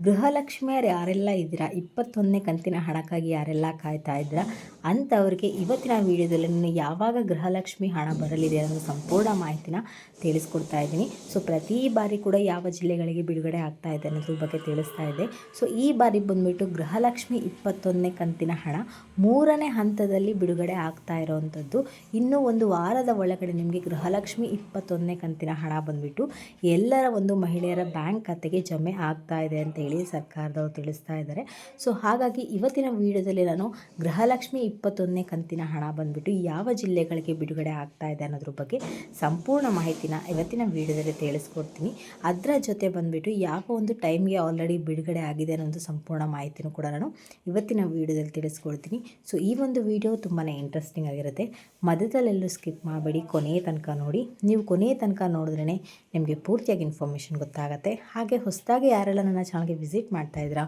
ಗೃಹಲಕ್ಷ್ಮಿಯರು ಯಾರೆಲ್ಲ ಇದ್ದೀರಾ? ಇಪ್ಪತ್ತೊಂದನೇ ಕಂತಿನ ಹಣಕ್ಕಾಗಿ ಯಾರೆಲ್ಲ ಕಾಯ್ತಾ ಇದ್ದೀರಾ? ಅಂಥವ್ರಿಗೆ ಇವತ್ತಿನ ವೀಡಿಯೋದಲ್ಲಿ ನಾನು ಯಾವಾಗ ಗೃಹಲಕ್ಷ್ಮಿ ಹಣ ಬರಲಿದೆ ಅನ್ನೋ ಸಂಪೂರ್ಣ ಮಾಹಿತಿನ ತಿಳಿಸ್ಕೊಡ್ತಾ ಇದ್ದೀನಿ. ಸೊ, ಪ್ರತಿ ಬಾರಿ ಕೂಡ ಯಾವ ಜಿಲ್ಲೆಗಳಿಗೆ ಬಿಡುಗಡೆ ಆಗ್ತಾ ಇದೆ ಅನ್ನೋದ್ರ ಬಗ್ಗೆ ತಿಳಿಸ್ತಾ ಇದೆ ಸೊ, ಈ ಬಾರಿ ಬಂದುಬಿಟ್ಟು ಗೃಹಲಕ್ಷ್ಮಿ ಇಪ್ಪತ್ತೊಂದನೇ ಕಂತಿನ ಹಣ ಮೂರನೇ ಹಂತದಲ್ಲಿ ಬಿಡುಗಡೆ ಆಗ್ತಾ ಇರೋವಂಥದ್ದು. ಇನ್ನೂ ಒಂದು ವಾರದ ಒಳಗಡೆ ನಿಮಗೆ ಗೃಹಲಕ್ಷ್ಮಿ ಇಪ್ಪತ್ತೊಂದನೇ ಕಂತಿನ ಹಣ ಬಂದುಬಿಟ್ಟು ಎಲ್ಲರ ಒಂದು ಮಹಿಳೆಯರ ಬ್ಯಾಂಕ್ ಖಾತೆಗೆ ಜಮೆ ಆಗ್ತಾ ಇದೆ ಅಂತ ಸರ್ಕಾರದವರು ತಿಳಿಸ್ತಾ ಇದ್ದಾರೆ. ಸೊ ಹಾಗಾಗಿ ಇವತ್ತಿನ ವಿಡಿಯೋದಲ್ಲಿ ನಾನು ಗೃಹಲಕ್ಷ್ಮಿ ಇಪ್ಪತ್ತೊಂದನೇ ಕಂತಿನ ಹಣ ಬಂದುಬಿಟ್ಟು ಯಾವ ಜಿಲ್ಲೆಗಳಿಗೆ ಬಿಡುಗಡೆ ಆಗ್ತಾ ಇದೆ ಅನ್ನೋದ್ರ ಬಗ್ಗೆ ಸಂಪೂರ್ಣ ಮಾಹಿತಿನ ಇವತ್ತಿನ ವಿಡಿಯೋದಲ್ಲಿ ತಿಳಿಸ್ಕೊಡ್ತೀನಿ. ಅದರ ಜೊತೆ ಬಂದುಬಿಟ್ಟು ಯಾವ ಒಂದು ಟೈಮ್ಗೆ ಆಲ್ರೆಡಿ ಬಿಡುಗಡೆ ಆಗಿದೆ ಅನ್ನೋದು ಸಂಪೂರ್ಣ ಮಾಹಿತಿನೂ ಕೂಡ ನಾನು ಇವತ್ತಿನ ವಿಡಿಯೋದಲ್ಲಿ ತಿಳಿಸ್ಕೊಡ್ತೀನಿ. ಸೊ ಈ ಒಂದು ವಿಡಿಯೋ ತುಂಬಾ ಇಂಟ್ರೆಸ್ಟಿಂಗ್ ಆಗಿರುತ್ತೆ. ಮಧ್ಯದಲ್ಲೆಲ್ಲೂ ಸ್ಕಿಪ್ ಮಾಡಬೇಡಿ ಕೊನೆಯ ತನಕ ನೋಡಿ. ನೀವು ಕೊನೆಯ ತನಕ ನೋಡಿದ್ರೇ ನಿಮಗೆ ಪೂರ್ತಿಯಾಗಿ ಇನ್ಫಾರ್ಮೇಷನ್ ಗೊತ್ತಾಗುತ್ತೆ. ಹಾಗೆ ಹೊಸದಾಗಿ ಯಾರೆಲ್ಲ ನನ್ನ ಚಾನಲ್ಗೆ ವಿಸಿಟ್ ಮಾಡ್ತಾ ಇದ್ದೀರಾ,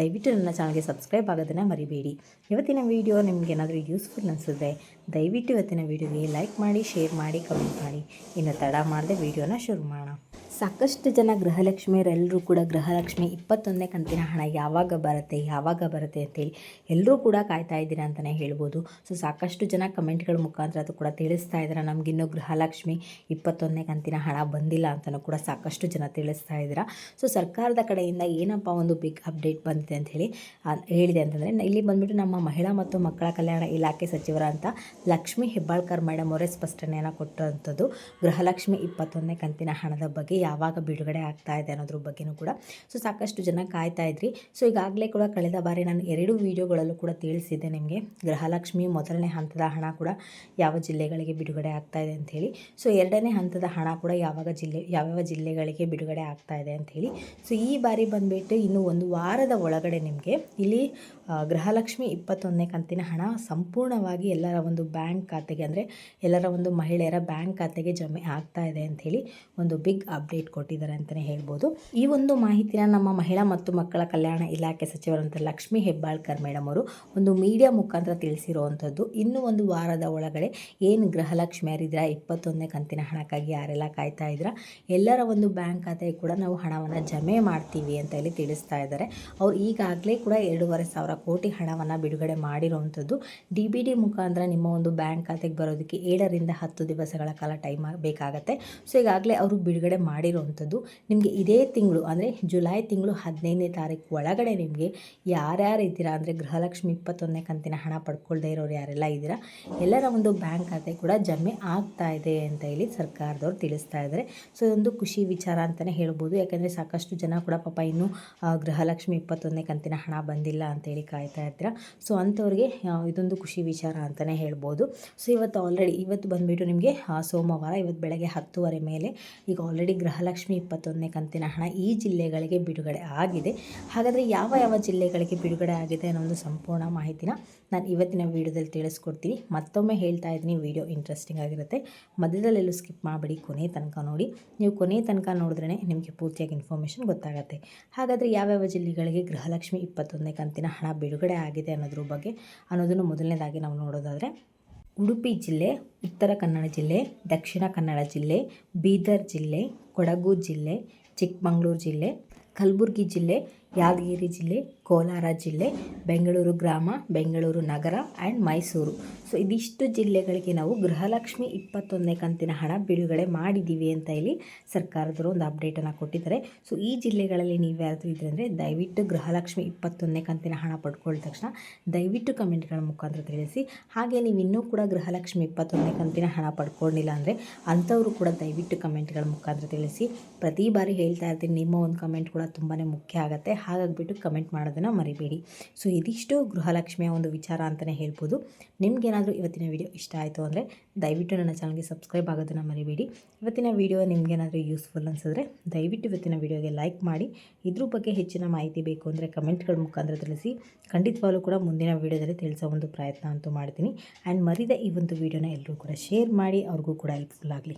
ದಯವಿಟ್ಟು ನನ್ನ ಚಾನಲ್ಗೆ ಸಬ್ಸ್ಕ್ರೈಬ್ ಆಗೋದನ್ನು ಮರಿಬೇಡಿ. ಇವತ್ತಿನ ವೀಡಿಯೋ ನಿಮ್ಗೆ ಏನಾದರೂ ಯೂಸ್ಫುಲ್ ಅನಿಸಿದ್ರೆ, ದಯವಿಟ್ಟು ಇವತ್ತಿನ ವೀಡಿಯೋಗೆ ಲೈಕ್ ಮಾಡಿ, ಶೇರ್ ಮಾಡಿ, ಕಮೆಂಟ್ ಮಾಡಿ. ಇನ್ನು ತಡ ಮಾಡದೆ ವೀಡಿಯೋನ ಶುರು ಮಾಡೋಣ. ಸಾಕಷ್ಟು ಜನ ಗೃಹಲಕ್ಷ್ಮಿಯರೆಲ್ಲರೂ ಕೂಡ ಗೃಹಲಕ್ಷ್ಮಿ ಇಪ್ಪತ್ತೊಂದನೇ ಕಂತಿನ ಹಣ ಯಾವಾಗ ಬರುತ್ತೆ ಯಾವಾಗ ಬರುತ್ತೆ ಅಂತೇಳಿ ಎಲ್ಲರೂ ಕೂಡ ಕಾಯ್ತಾ ಇದ್ದೀರಾ ಅಂತಲೇ ಹೇಳ್ಬೋದು. ಸೊ ಸಾಕಷ್ಟು ಜನ ಕಮೆಂಟ್ಗಳ ಮುಖಾಂತರ ಅದು ಕೂಡ ತಿಳಿಸ್ತಾ ಇದ್ದಾರೆ. ನಮಗಿನ್ನೂ ಗೃಹಲಕ್ಷ್ಮಿ ಇಪ್ಪತ್ತೊಂದನೇ ಕಂತಿನ ಹಣ ಬಂದಿಲ್ಲ ಅಂತಲೂ ಕೂಡ ಸಾಕಷ್ಟು ಜನ ತಿಳಿಸ್ತಾ ಇದ್ದೀರಾ. ಸೊ ಸರ್ಕಾರದ ಕಡೆಯಿಂದ ಏನಪ್ಪ ಒಂದು ಬಿಗ್ ಅಪ್ಡೇಟ್ ಬಂದಿದೆ ಅಂತ ಹೇಳಿ ಹೇಳಿದೆ ಅಂತಂದರೆ, ಇಲ್ಲಿ ಬಂದುಬಿಟ್ಟು ನಮ್ಮ ಮಹಿಳಾ ಮತ್ತು ಮಕ್ಕಳ ಕಲ್ಯಾಣ ಇಲಾಖೆ ಸಚಿವರ ಅಂತ ಲಕ್ಷ್ಮಿ ಹೆಬ್ಬಾಳ್ಕರ್ ಮೇಡಮ್ ಅವರೇ ಸ್ಪಷ್ಟನೆಯನ್ನು ಕೊಟ್ಟಂಥದ್ದು, ಗೃಹಲಕ್ಷ್ಮಿ ಇಪ್ಪತ್ತೊಂದನೇ ಕಂತಿನ ಹಣದ ಬಗ್ಗೆ ಯಾವಾಗ ಬಿಡುಗಡೆ ಆಗ್ತಾ ಇದೆ ಅನ್ನೋದ್ರ ಬಗ್ಗೆನೂ ಕೂಡ. ಸೊ ಸಾಕಷ್ಟು ಜನ ಕಾಯ್ತಾ ಇದ್ರಿ. ಸೊ ಈಗಾಗಲೇ ಕೂಡ ಕಳೆದ ಬಾರಿ ನಾನು ಎರಡು ವಿಡಿಯೋಗಳಲ್ಲೂ ಕೂಡ ತಿಳಿಸಿದ್ದೆ ನಿಮಗೆ. ಗೃಹಲಕ್ಷ್ಮಿ ಮೊದಲನೇ ಹಂತದ ಹಣ ಕೂಡ ಯಾವ ಜಿಲ್ಲೆಗಳಿಗೆ ಬಿಡುಗಡೆ ಆಗ್ತಾ ಇದೆ ಅಂಥೇಳಿ ಸೊ ಎರಡನೇ ಹಂತದ ಹಣ ಕೂಡ ಯಾವಾಗ ಜಿಲ್ಲೆ, ಯಾವ್ಯಾವ ಜಿಲ್ಲೆಗಳಿಗೆ ಬಿಡುಗಡೆ ಆಗ್ತಾ ಇದೆ ಅಂಥೇಳಿ ಸೊ ಈ ಬಾರಿ ಬಂದುಬಿಟ್ಟು ಇನ್ನು ಒಂದು ವಾರದ ಒಳಗಡೆ ನಿಮಗೆ ಇಲ್ಲಿ ಗೃಹಲಕ್ಷ್ಮಿ ಇಪ್ಪತ್ತೊಂದನೇ ಕಂತಿನ ಹಣ ಸಂಪೂರ್ಣವಾಗಿ ಎಲ್ಲರ ಒಂದು ಬ್ಯಾಂಕ್ ಖಾತೆಗೆ, ಅಂದರೆ ಎಲ್ಲರ ಒಂದು ಮಹಿಳೆಯರ ಬ್ಯಾಂಕ್ ಖಾತೆಗೆ ಜಮೆ ಆಗ್ತಾ ಇದೆ ಅಂಥೇಳಿ ಒಂದು ಬಿಗ್ ಅಪ್ಡೇಟ್ ಅಪ್ಡೇಟ್ ಕೊಟ್ಟಿದ್ದಾರೆ ಅಂತಲೇ ಹೇಳ್ಬೋದು. ಈ ಒಂದು ಮಾಹಿತಿನ ನಮ್ಮ ಮಹಿಳಾ ಮತ್ತು ಮಕ್ಕಳ ಕಲ್ಯಾಣ ಇಲಾಖೆ ಸಚಿವರಂತ ಲಕ್ಷ್ಮೀ ಹೆಬ್ಬಾಳ್ಕರ್ ಮೇಡಮ್ ಅವರು ಒಂದು ಮೀಡಿಯಾ ಮುಖಾಂತರ ತಿಳಿಸಿರುವಂಥದ್ದು. ಇನ್ನೂ ಒಂದು ವಾರದ ಒಳಗಡೆ ಏನು ಗೃಹಲಕ್ಷ್ಮಿಯರಿದ್ದೀರಾ ಇಪ್ಪತ್ತೊಂದನೇ ಕಂತಿನ ಹಣಕ್ಕಾಗಿ ಯಾರೆಲ್ಲ ಕಾಯ್ತಾ ಇದ್ರ, ಎಲ್ಲರ ಒಂದು ಬ್ಯಾಂಕ್ ಖಾತೆಗೆ ಕೂಡ ನಾವು ಹಣವನ್ನು ಜಮೆ ಮಾಡ್ತೀವಿ ಅಂತ ಹೇಳಿ ತಿಳಿಸ್ತಾ ಇದ್ದಾರೆ. ಅವ್ರು ಈಗಾಗಲೇ ಕೂಡ ಎರಡೂವರೆ ಸಾವಿರ ಕೋಟಿ ಹಣವನ್ನು ಬಿಡುಗಡೆ ಮಾಡಿರುವಂಥದ್ದು. ಡಿ ಬಿ ಡಿ ಮುಖಾಂತರ ನಿಮ್ಮ ಒಂದು ಬ್ಯಾಂಕ್ ಖಾತೆಗೆ ಬರೋದಕ್ಕೆ ಏಳರಿಂದ ಹತ್ತು ದಿವಸಗಳ ಕಾಲ ಟೈಮ್ ಬೇಕಾಗುತ್ತೆ. ಸೊ, ಈಗಾಗಲೇ ಅವರು ಬಿಡುಗಡೆ ಮಾಡಿ ಮಾಡಿರುವಂಥದ್ದು. ನಿಮಗೆ ಇದೇ ತಿಂಗಳು, ಅಂದರೆ ಜುಲೈ ತಿಂಗಳು ಹದಿನೈದನೇ ತಾರೀಕು ಒಳಗಡೆ ನಿಮಗೆ ಯಾರ್ಯಾರು ಇದ್ದೀರಾ? ಅಂದರೆ ಗೃಹಲಕ್ಷ್ಮಿ ಇಪ್ಪತ್ತೊಂದನೇ ಕಂತಿನ ಹಣ ಪಡ್ಕೊಳ್ದೇ ಇರೋರು ಯಾರೆಲ್ಲ ಇದ್ದೀರಾ? ಎಲ್ಲರ ಒಂದು ಬ್ಯಾಂಕ್ ಖಾತೆ ಕೂಡ ಜಮೆ ಆಗ್ತಾ ಇದೆ ಅಂತ ಹೇಳಿ ಸರ್ಕಾರದವ್ರು ತಿಳಿಸ್ತಾ ಇದ್ದಾರೆ. ಸೊ, ಇದೊಂದು ಖುಷಿ ವಿಚಾರ ಅಂತಲೇ ಹೇಳ್ಬೋದು. ಯಾಕಂದರೆ ಸಾಕಷ್ಟು ಜನ ಕೂಡ ಪಾಪ ಇನ್ನೂ ಗೃಹಲಕ್ಷ್ಮಿ ಇಪ್ಪತ್ತೊಂದನೇ ಕಂತಿನ ಹಣ ಬಂದಿಲ್ಲ ಅಂತೇಳಿ ಕಾಯ್ತಾ ಇರ್ತೀರ ಸೊ, ಅಂಥವ್ರಿಗೆ ಇದೊಂದು ಖುಷಿ ವಿಚಾರ ಅಂತಲೇ ಹೇಳ್ಬೋದು. ಸೊ, ಇವತ್ತು ಆಲ್ರೆಡಿ ಇವತ್ತು ಬಂದುಬಿಟ್ಟು ನಿಮಗೆ ಸೋಮವಾರ, ಇವತ್ತು ಬೆಳಗ್ಗೆ ಹತ್ತುವರೆ ಮೇಲೆ ಈಗ ಆಲ್ರೆಡಿ ಗೃಹಲಕ್ಷ್ಮಿ ಇಪ್ಪತ್ತೊಂದನೇ ಕಂತಿನ ಹಣ ಈ ಜಿಲ್ಲೆಗಳಿಗೆ ಬಿಡುಗಡೆ ಆಗಿದೆ. ಹಾಗಾದರೆ ಯಾವ ಯಾವ ಜಿಲ್ಲೆಗಳಿಗೆ ಬಿಡುಗಡೆ ಆಗಿದೆ ಅನ್ನೋ ಒಂದು ಸಂಪೂರ್ಣ ಮಾಹಿತಿನ ನಾನು ಇವತ್ತಿನ ವೀಡಿಯೋದಲ್ಲಿ ತಿಳಿಸ್ಕೊಡ್ತೀನಿ. ಮತ್ತೊಮ್ಮೆ ಹೇಳ್ತಾ ಇದ್ದೀನಿ, ವೀಡಿಯೋ ಇಂಟ್ರೆಸ್ಟಿಂಗ್ ಆಗಿರುತ್ತೆ. ಮಧ್ಯದಲ್ಲೆಲ್ಲೂ ಸ್ಕಿಪ್ ಮಾಡಬೇಡಿ, ಕೊನೆ ತನಕ ನೋಡಿ. ನೀವು ಕೊನೆ ತನಕ ನೋಡಿದ್ರೇ ನಿಮಗೆ ಪೂರ್ತಿಯಾಗಿ ಇನ್ಫಾರ್ಮೇಷನ್ ಗೊತ್ತಾಗುತ್ತೆ. ಹಾಗಾದರೆ ಯಾವ್ಯಾವ ಜಿಲ್ಲೆಗಳಿಗೆ ಗೃಹಲಕ್ಷ್ಮಿ ಇಪ್ಪತ್ತೊಂದನೇ ಕಂತಿನ ಹಣ ಬಿಡುಗಡೆ ಆಗಿದೆ ಅನ್ನೋದ್ರ ಬಗ್ಗೆ ಅನ್ನೋದನ್ನು ಮೊದಲನೇದಾಗಿ ನಾವು ನೋಡೋದಾದರೆ ಉಡುಪಿ ಜಿಲ್ಲೆ, ಉತ್ತರ ಕನ್ನಡ ಜಿಲ್ಲೆ, ದಕ್ಷಿಣ ಕನ್ನಡ ಜಿಲ್ಲೆ, ಬೀದರ್ ಜಿಲ್ಲೆ, ಕೊಡಗು ಜಿಲ್ಲೆ, ಚಿಕ್ಕಮಗಳೂರು ಜಿಲ್ಲೆ, ಕಲಬುರ್ಗಿ ಜಿಲ್ಲೆ ಯಾದಗಿರಿ ಜಿಲ್ಲೆ, ಕೋಲಾರ ಜಿಲ್ಲೆ, ಬೆಂಗಳೂರು ಗ್ರಾಮ, ಬೆಂಗಳೂರು ನಗರ ಆ್ಯಂಡ್ ಮೈಸೂರು. ಸೊ ಇದಿಷ್ಟು ಜಿಲ್ಲೆಗಳಿಗೆ ನಾವು ಗೃಹಲಕ್ಷ್ಮಿ ಇಪ್ಪತ್ತೊಂದನೇ ಕಂತಿನ ಹಣ ಬಿಡುಗಡೆ ಮಾಡಿದ್ದೀವಿ ಅಂತ ಹೇಳಿ ಸರ್ಕಾರದವರು ಒಂದು ಅಪ್ಡೇಟನ್ನು ಕೊಟ್ಟಿದ್ದಾರೆ. ಸೊ ಈ ಜಿಲ್ಲೆಗಳಲ್ಲಿ ನೀವು ಯಾರಾದರೂ ಇದ್ರೆ ಅಂದರೆ ದಯವಿಟ್ಟು ಗೃಹಲಕ್ಷ್ಮಿ ಇಪ್ಪತ್ತೊಂದನೇ ಕಂತಿನ ಹಣ ಪಡ್ಕೊಳ್ಳಿದ ತಕ್ಷಣ ದಯವಿಟ್ಟು ಕಮೆಂಟ್ಗಳ ಮುಖಾಂತರ ತಿಳಿಸಿ. ಹಾಗೆ ನೀವು ಇನ್ನೂ ಕೂಡ ಗೃಹಲಕ್ಷ್ಮಿ ಇಪ್ಪತ್ತೊಂದನೇ ಕಂತಿನ ಹಣ ಪಡ್ಕೊಂಡಿಲ್ಲ ಅಂದರೆ ಅಂಥವರು ಕೂಡ ದಯವಿಟ್ಟು ಕಮೆಂಟ್ಗಳ ಮುಖಾಂತರ ತಿಳಿಸಿ. ಪ್ರತಿ ಬಾರಿ ಹೇಳ್ತಾ ಇರ್ತೀನಿ, ನಿಮ್ಮ ಒಂದು ಕಮೆಂಟ್ ಕೂಡ ತುಂಬಾ ಮುಖ್ಯ ಆಗುತ್ತೆ. ಹಾಗಾಗಿಬಿಟ್ಟು ಕಮೆಂಟ್ ಮಾಡೋದನ್ನು ಮರಿಬೇಡಿ. ಸೊ, ಇದಿಷ್ಟು ಗೃಹಲಕ್ಷ್ಮಿಯ ಒಂದು ವಿಚಾರ ಅಂತಲೇ ಹೇಳ್ಬೋದು. ನಿಮಗೇನಾದರೂ ಇವತ್ತಿನ ವಿಡಿಯೋ ಇಷ್ಟ ಆಯಿತು ಅಂದರೆ ದಯವಿಟ್ಟು ನನ್ನ ಚಾನಲ್ಗೆ ಸಬ್ಸ್ಕ್ರೈಬ್ ಆಗೋದನ್ನು ಮರಿಬೇಡಿ. ಇವತ್ತಿನ ವಿಡಿಯೋ ನಿಮಗೇನಾದರೂ ಯೂಸ್ಫುಲ್ ಅನಿಸಿದ್ರೆ ದಯವಿಟ್ಟು ಇವತ್ತಿನ ವಿಡಿಯೋಗೆ ಲೈಕ್ ಮಾಡಿ. ಇದ್ರ ಬಗ್ಗೆ ಹೆಚ್ಚಿನ ಮಾಹಿತಿ ಬೇಕು ಅಂದರೆ ಕಮೆಂಟ್ಗಳ ಮುಖಾಂತರ ತಿಳಿಸಿ. ಖಂಡಿತವಾಗ್ಲೂ ಕೂಡ ಮುಂದಿನ ವೀಡಿಯೋದಲ್ಲಿ ತಿಳಿಸೋ ಒಂದು ಪ್ರಯತ್ನ ಅಂತೂ ಮಾಡ್ತೀನಿ. ಆ್ಯಂಡ್ ಮರಿದ ಈ ಒಂದು ವಿಡಿಯೋನ ಎಲ್ಲರೂ ಕೂಡ ಶೇರ್ ಮಾಡಿ. ಅವ್ರಿಗೂ ಕೂಡ ಹೆಲ್ಪ್ಫುಲ್ ಆಗಲಿ.